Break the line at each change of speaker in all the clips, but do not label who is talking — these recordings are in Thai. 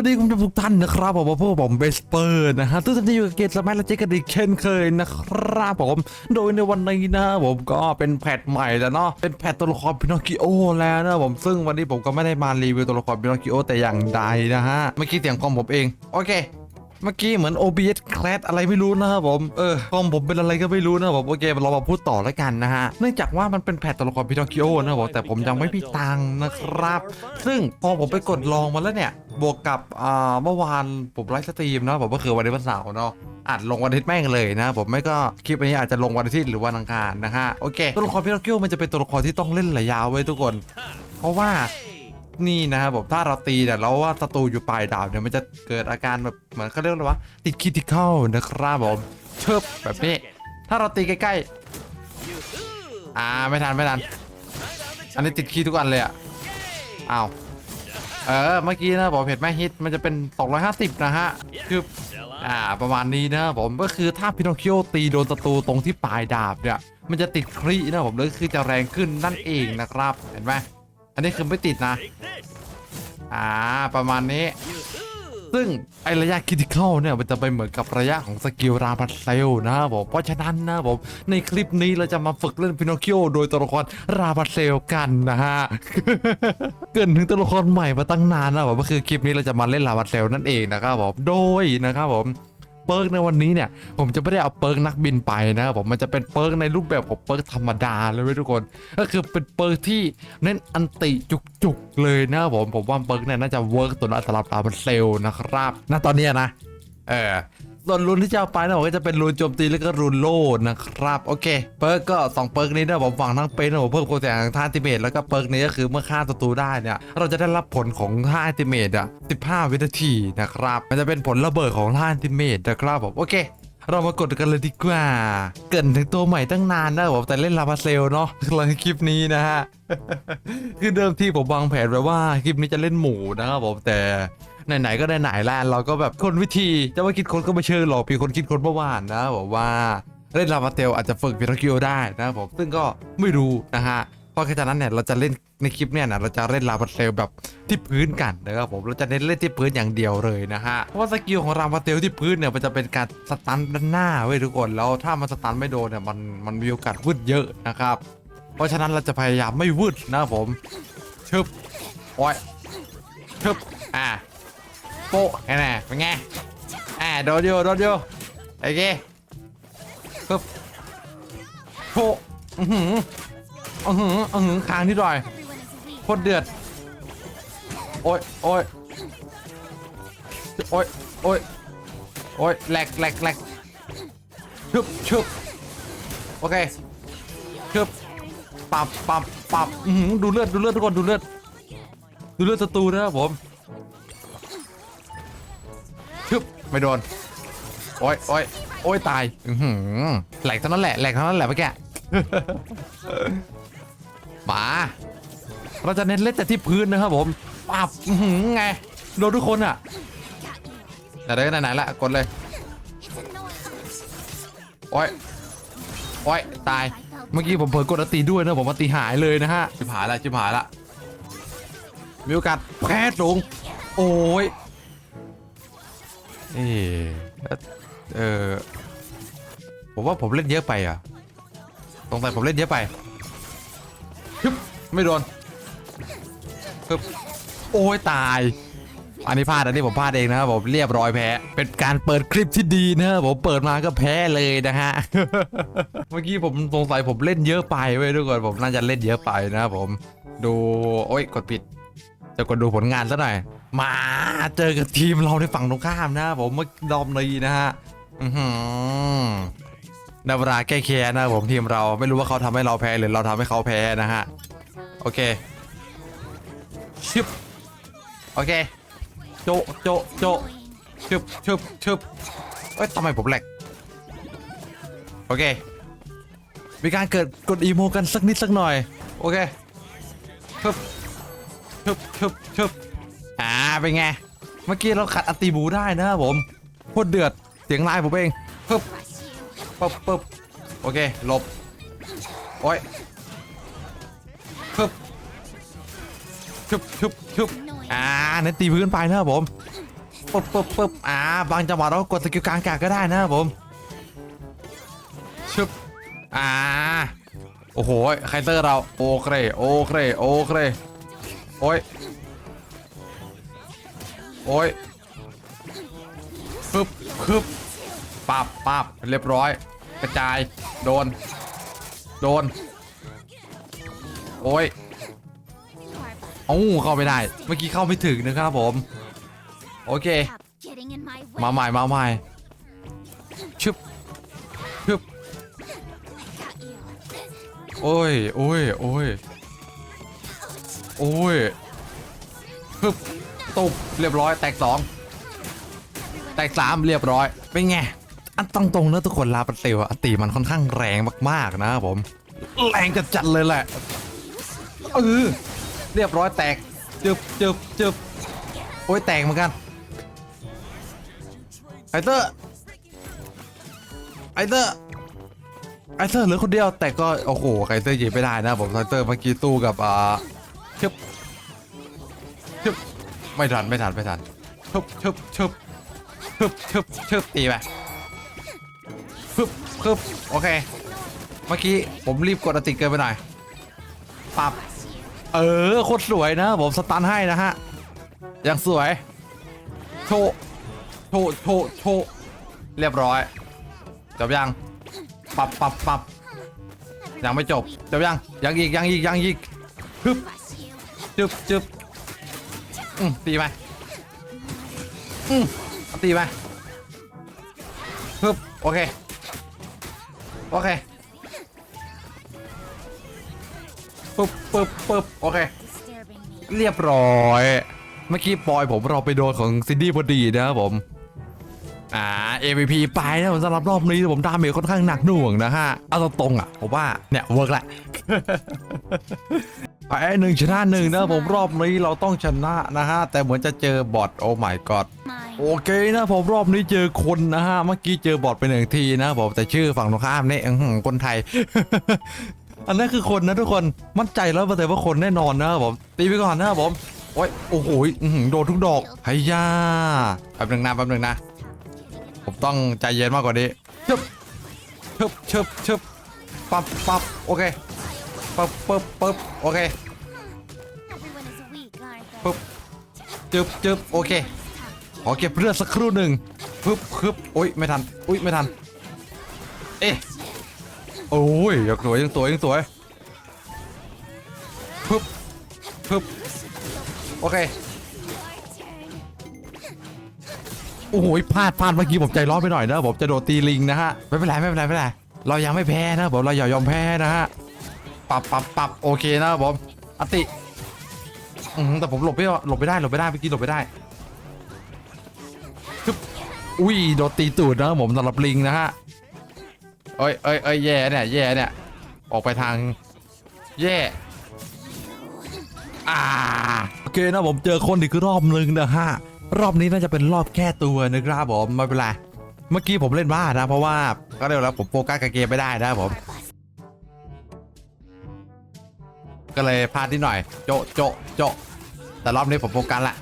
วัสดีคุณผู้ชมทุกท่านนะครับผมพวกผมเบสเปอร์นะฮะทุกท่านที่อยู่กับเกมสมัยและเจกันอีกเช่นเคยนะครับผม โดยในวันนี้นะผมก็เป็นแพทใหม่แล้วเนาะเป็นแพทตัวละครพินอคคิโอแล้วนะผมซึ่งวันนี้ผมก็ไม่ได้มารีวิวตัวละครพินอคคิโอแต่อย่างใดนะฮะเมื่อกี้เสียงคอมผมเอง โอเค เมื่อกี้เหมือน OBS แคลดอะไรไม่รู้นะครับผม เออคอมผมเป็นอะไรก็ไม่รู้นะครับผมโอเคเรามาพูดต่อแล้วกันนะฮะ เนื่องจากว่ามันเป็นแพทตัวละครพิทอคิโอนะครับผมแต่ผมยังไม่มีตังค์นะครับ ซึ่งพอผมไปกดลองมาแล้วเนี่ย บวกกับอ่าเมื่อวานผมไลฟ์สตรีมนะผมก็คือวันนี้วันเสาร์เนาะอัดลงวันอาทิตย์แม่งเลยนะผมไม่ก็คลิปอันนี้อาจจะลงวันอาทิตย์หรือวันอังคารนะฮะโอเคตัวละครพิทอคิโอมันจะเป็นตัวละครที่ต้องเล่นระยะไว้ยทุกคน เพราะว่า นี่นะครับผมถ้าเราตีเนี่ยแล้วว่าศัตรูอยู่ปลายดาบเนี่ยมันจะเกิดอาการแบบเหมือนเขาเรียกว่าติดคิติเข้านะครับผมเชิบแบบนี้ ถ้าเราตีใกล้ๆอ่าไม่ทันไม่ทันอันนี้ติดคีย์ทุกอันเลยอะอ้าวเออเมื่อกี้นะผมเห็นไหมฮิตมันจะเป็น 250 นะฮะคืออ่าประมาณนี้นะผมก็คือถ้าพินอคคิโอตีโดนศัตรูตรงที่ปลายดาบเนี่ยมันจะติดครีนะผมเลยคือจะแรงขึ้นนั่นเองนะครับเห็นไหม อันนี้คือไม่ติดนะ อ่า ประมาณนี้ ซึ่งไอระยะคิติคอลเนี่ย มันจะไปเหมือนกับระยะของสกิลราพัสเซลนะครับผม เพราะฉะนั้นนะครับผม ในคลิปนี้เราจะมาฝึกเล่นพินอคคิโอโดยตัวละครราพัสเซลกันนะฮะ เกินถึงตัวละครใหม่มาตั้งนานแล้วผมก็คือคลิปนี้เราจะมาเล่นราพัสเซลนั่นเองนะครับผม โดยนะครับผม เปิร์กในวันนี้เนี่ย ผมจะไม่ได้เอาเปิร์กนักบินไปนะครับผมมันจะเป็นเปิร์กในรูปแบบของเปิร์กธรรมดาเลยทุกคน ก็คือเป็นเปิร์กที่เน้นอันติจุกๆเลยนะครับผมผมว่าเปิร์กเนี่ยน่าจะเวิร์กตัวนั้นสำหรับราพันเซลนะครับณตอนนี้นะเออ ส่วนรูนที่จะเอาไปนะผมก็จะเป็นรูนโจมตีแล้วก็รูนโล่นะครับโอเคเปิร์กก็2เปิร์กนี้นะผมฝังทั้งเป็นนะผมเพิ่มความแข็งทางท่าติเมตแล้วก็เปิร์กนี้ก็คือเมื่อฆ่าศัตรูได้เนี่ยเราจะได้รับผลของท่าติเมตอะ15 วินาทีนะครับมันจะเป็นผลระเบิดของท่าติเมตนะครับผมโอเคเรามากดกันเลยดีกว่า เกินถึงตัวใหม่ตั้งนานนะผมแต่เล่นลาพาเซลเนาะหลังคลิปนี้นะฮะ คือเดิมที่ผมวางแผนไว้ว่าคลิปนี้จะเล่นหมูนะครับผมแต่ ไหนๆก็ไหนๆแล้วเราก็แบบคนวิธีจะว่าคิดคนก็ไม่เชิงหรอกพี่คนคิดคนเมื่อวานนะบอกว่าเล่นลาพาเซลอาจจะฝึกพิทาคิโอได้นะผมซึ่งก็ไม่รู้นะฮะเพราะแค่นั้นเนี่ยเราจะเล่นในคลิปเนี่ยนะเราจะเล่นลาพาเซลแบบที่พื้นกันนะครับผมเราจะเน้นเล่นที่พื้นอย่างเดียวเลยนะฮะเพราะว่าสกิลของลาพาเซลที่พื้นเนี่ยมันจะเป็นการสตันด้านหน้าเว้ยทุกคนแล้วถ้ามันสตันไม่โดนเนี่ยมันมันมีโอกาสวืดเยอะนะครับเพราะฉะนั้นเราจะพยายามไม่วืดนะผมชึบโอ้ยชึบอ่า โป๊ะแน่ๆเป็นไงอ่าโดนโยโดนโยโอเคชึบโป๊ะอือหืออือหืออือหือค้างนิดหน่อยโคตรเดือดโอ้ยโอ้ยโอ้ยโอ้ยโอ้ยแหลกแหลกแหลกชึบชึบโอเคชึบปับปับปับอื้อหือดูเลือดดูเลือดทุกคนดูเลือดดูเลือดศัตรูนะครับผม ไม่โดน โอ้ยโอ้ยโอ้ยตาย อือหือแหลกเท่านั้นแหละ แหลกเท่านั้นแหละเมื่อกี้ มา เราจะเน้นเล่นแต่ที่พื้นนะครับผมปับอื้อหือไง โดนทุกคนอะ แต่ได้ไหนๆละ กดเลย โอ้ยโอ้ยตาย เมื่อกี้ผมเผลอกดอตีด้วยนะผมอตีหายเลยนะฮะจิบหายละจิบหายละมีโอกาสแพ้สูง โอ้ย เออเออผมว่าผมเล่นเยอะไปอะสงสัยผมเล่นเยอะไปฮึบไม่โดนฮึบโอ้ยตาย อันนี้พลาดอันนี้ผมพลาดเองนะครับผมเรียบร้อยแพ้ เป็นการเปิดคลิปที่ดีนะครับผมเปิดมาก็แพ้เลยนะฮะ เมื่อกี้ผมสงสัยผมเล่นเยอะไปเว้ยทุกคนผมน่าจะเล่นเยอะไปนะครับผม ดูโอ้ยกดผิด จะกดดูผลงานซะหน่อย มาเจอกับทีมเราในฝั่งตรงข้ามนะผมเมื่อรอบนี้นะฮะอือหือได้เวลาแก้แค้นนะผมทีมเราไม่รู้ว่าเขาทำให้เราแพ้หรือเราทำให้เขาแพ้นะฮะ โอเคชิบโอเค โจโจโจชึบชึบชึบเอ้ยทำไมผมแหลกโอเค มีการเกิดกดอีโมกันสักนิดสักหน่อย โอเคชึบ ชึบชึบชึบอ่าเป็นไง เมื่อกี้เราขัดอัติบูได้นะครับผมโคตรเดือดเสียงลายผมเองปึ๊บปึ๊บปึ๊บโอเคหลบโอ้ยปึ๊บชึบชึบชชุบอ่าเน้นตีพื้นไปนะครับผมปึ๊บปึ๊บปึ๊บอ่าบางจังหวะเรากดสกิลกลางอากก็ได้นะครับผมชุบอ่าโอ้โหไคเตอร์เราโอเคโอเคโอเค โอ้ย โอ้ยปึ๊บปึ๊บปับปับเรียบร้อย กระจาย โดน โดน โอ้ยเอ้เข้าไม่ได้ เมื่อกี้เข้าไม่ถึงนะครับผม โอเค มาใหม่ มาใหม่ชึบชึบโอ้ยโอ้ยโอ้ย โอ้ยฮึบตุบเรียบร้อย แตกสองแตกสามเรียบร้อย เป็นไง อันตรงๆนะทุกคนลาปเตลอะอันตีมันค่อนข้างแรงมากๆนะครับผม แรงจัดจัดๆเลยแหละเออเรียบร้อยแตกจึบจึบจึบโอ้ยแตกเหมือนกันไอเตอร์ไอเตอร์ไอเตอร์เหลือคนเดียวแต่ก็โอ้โหไคเตอร์ยิงไม่ได้นะผมไคเตอร์เมื่อกี้ตู้กับอ่า ชึบชึบไม่ทันไม่ทันไม่ทันชึบชึบชึบชึบชึบชึบตีไปชึบชึบโอเค เมื่อกี้ผมรีบกดอันติเกินไปหน่อยปรับเออโคตรสวยนะ ผมสตันให้นะฮะยังสวย โชว์โชว์โชว์โชว์เรียบร้อย จบยังปรับปรับปรับยังไม่จบจบยังยังอีกยังอีกยังอีกฮึบ จึบจึบอืมตีไปอืมตีไปฮึบโอเค โอเคปึ๊บปึ๊บปึ๊บโอเค เรียบร้อย เมื่อกี้ปอยผมเราไปโดนของซินดี้พอดีนะครับผม อ่า MVP ไปนะผมสำหรับรอบนี้ผมดาเมจค่อนข้างหนักหน่วงนะฮะ เอาตรงๆอะผมว่าเนี่ยเวิร์กแหละ ไปหนึ่งชนะหนึ่งนะผมรอบนี้เราต้องชนะนะฮะ แต่เหมือนจะเจอบอทโอ้ my god โอเคนะผมรอบนี้เจอคนนะฮะ เมื่อกี้เจอบอทไปหนึ่งทีนะผมแต่ชื่อฝั่งตรงข้ามนี่อื้อหือคนไทย อันนั้นคือคนนะทุกคนมั่นใจแล้วเปอร์เซ็นต์ว่าคนแน่นอนนะครับผมตีไปก่อนนะครับผมโอ้ยโอ้โหอื้อหือโดนทุกดอกไฮยาแป๊บหนึ่งนะแป๊บหนึ่งนะ ผมต้องใจเย็นมากกว่านี้ชึบชึบชึบชึบปับปับโอเค ปับปึ๊บปึ๊บโอเคปึ๊บจึบจึบโอเค ขอเก็บเลือดสักครู่หนึ่งปึ๊บปึ๊บโอ้ยไม่ทันอุ้ยไม่ทัน เอ๊ะโอ้ยยังสวยยังสวยยังสวยปึ๊บปึ๊บโอเคโอ้ยพลาดพลาดเมื่อกี้ผมใจร้อนไปหน่อยนะผมจะโดดตีลิงนะฮะไม่เป็นไรไม่เป็นไรไม่เป็นไรเรายังไม่แพ้นะผมเราอย่ายอมแพ้นะฮะ ปรับปรับปรับโอเคนะครับผมอติอืมแต่ผมหลบไม่หลบไม่ได้หลบไม่ได้เมื่อกี้หลบไม่ได้ทึบอุ้ยโดนตีตูดนะผมสำหรับลิงนะฮะเอ้ยเอ้ยเอ้ยแย่เนี่ยแย่เนี่ยออกไปทางแย่อ่าโอเคนะผมเจอคนอีกรอบนึงนะฮะรอบนี้น่าจะเป็นรอบแก้ตัวนะครับผมไม่เป็นไรเมื่อกี้ผมเล่นบ้านะ เพราะว่าก็เรียกแล้วผมโฟกัสกับเกมไม่ได้นะผม ก็เลยพลาดนิดหน่อย โจะโจะโจะแต่รอบนี้ผมโฟกัสละ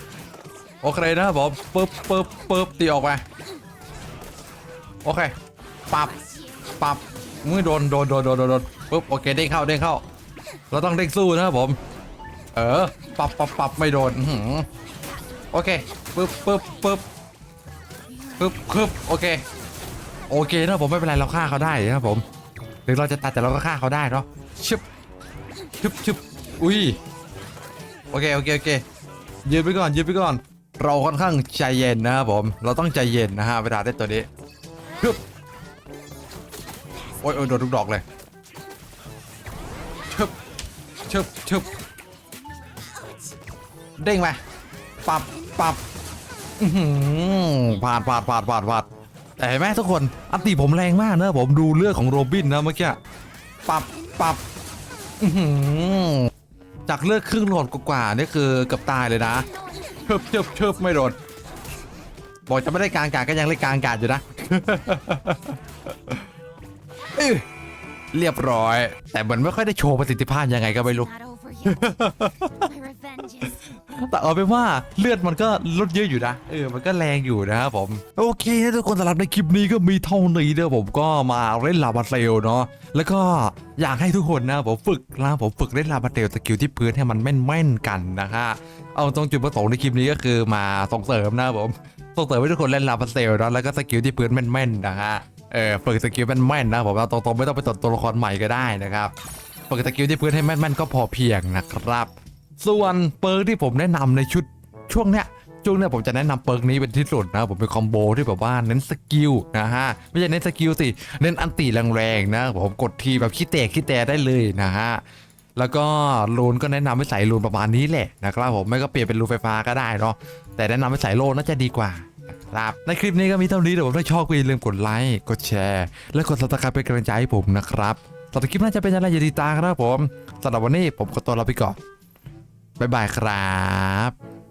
โอเคนะครับผมปึ๊บปึ๊บปึ๊บตีออกไปโอเคปับปับมือโดนโดนโดนโดนโดนปึ๊บโอเคเด้งเข้าเด้งเข้า เราต้องเด้งสู้นะครับผม เออปับปับปับไม่โดนหโอเคปึ๊บปึ๊บปึ๊บปึ๊บปึ๊บโอเคโอเคนะผมไม่เป็นไรเราฆ่าเขาได้นะครับผมหรือเราจะตัดแต่เราก็ฆ่าเขาได้เนาะชึบ ชึบชึบอุ้ยโอเคโอเคโอเคยืนไปก่อนยืนไปก่อน เราค่อนข้างใจเย็นนะครับผม เราต้องใจเย็นนะฮะเวลาได้ตัวนี้ชึบโอ้ยโอ้ยโดนทุกดอกเลยชึบชึบชึบเด้งไปปับปับผ่านผ่านผ่านผ่านผ่านแต่เห็นไหมทุกคนอันตีผมแรงมากนะผมดูเลือดของโรบินนะเมื่อกี้ปับปับ อื้อหือจากเลือดครึ่งหลอดกว่าๆนี่คือเกือบตายเลยนะเชิบเชิบเชิบไม่โดนบอกจะไม่ได้กลางกาดก็ยังเล่นกลางกาดอยู่นะเอ้ยเรียบร้อย แต่มันไม่ค่อยได้โชว์ประสิทธิภาพยังไงก็ไม่รู้ แต่เอาเป็นว่าเลือดมันก็ลดเยอะอยู่นะ เออ มันก็แรงอยู่นะครับผม โอเคนะทุกคนสำหรับในคลิปนี้ก็มีเท่านี้เด้อผมก็มาเล่นลาบาเซลเนาะ แล้วก็อยากให้ทุกคนนะผมฝึกนะผมฝึกเล่นลาบาเซลสกิลที่พื้นให้มันแม่นๆกันนะฮะ เอาตรงจุดประสงค์ในคลิปนี้ก็คือมาส่งเสริมนะผมส่งเสริมให้ทุกคนเล่นลาบาเซลเนาะแล้วก็สกิลที่พื้นแม่นๆนะฮะ เออฝึกสกิลแม่นๆนะผมเอาตรงๆไม่ต้องไปตดตัวละครใหม่ก็ได้นะครับฝึกสกิลที่พื้นให้แม่นๆก็พอเพียงนะครับ ส่วนเปิร์กที่ผมแนะนำในชุดช่วงเนี้ยช่วงเนี้ยผมจะแนะนำเปิร์กนี้เป็นที่สุดนะผมเป็นคอมโบที่แบบว่าเน้นสกิลนะฮะไม่ใช่เน้นสกิลสิเน้นอันตีแรงๆนะผมกดทีแบบขี้แตกขี้แตกได้เลยนะฮะแล้วก็รูนก็แนะนำให้ใส่รูนประมาณนี้แหละนะครับผมไม่ก็เปลี่ยนเป็นรูนไฟฟ้าก็ได้เนาะแต่แนะนำให้ใส่โลน่าจะดีกว่าครับในคลิปนี้ก็มีเท่านี้เดี๋ยวผมถ้าชอบก็อย่าลืมกดไลค์กดแชร์ และกด subscribe เป็นกำลังใจให้ผมนะครับสำหรับคลิปน่าจะเป็นอะไรอย่าติดตามครับผมสำหรับวันนี้ผมขอตัวลาไปก่อน บ๊ายบายครับ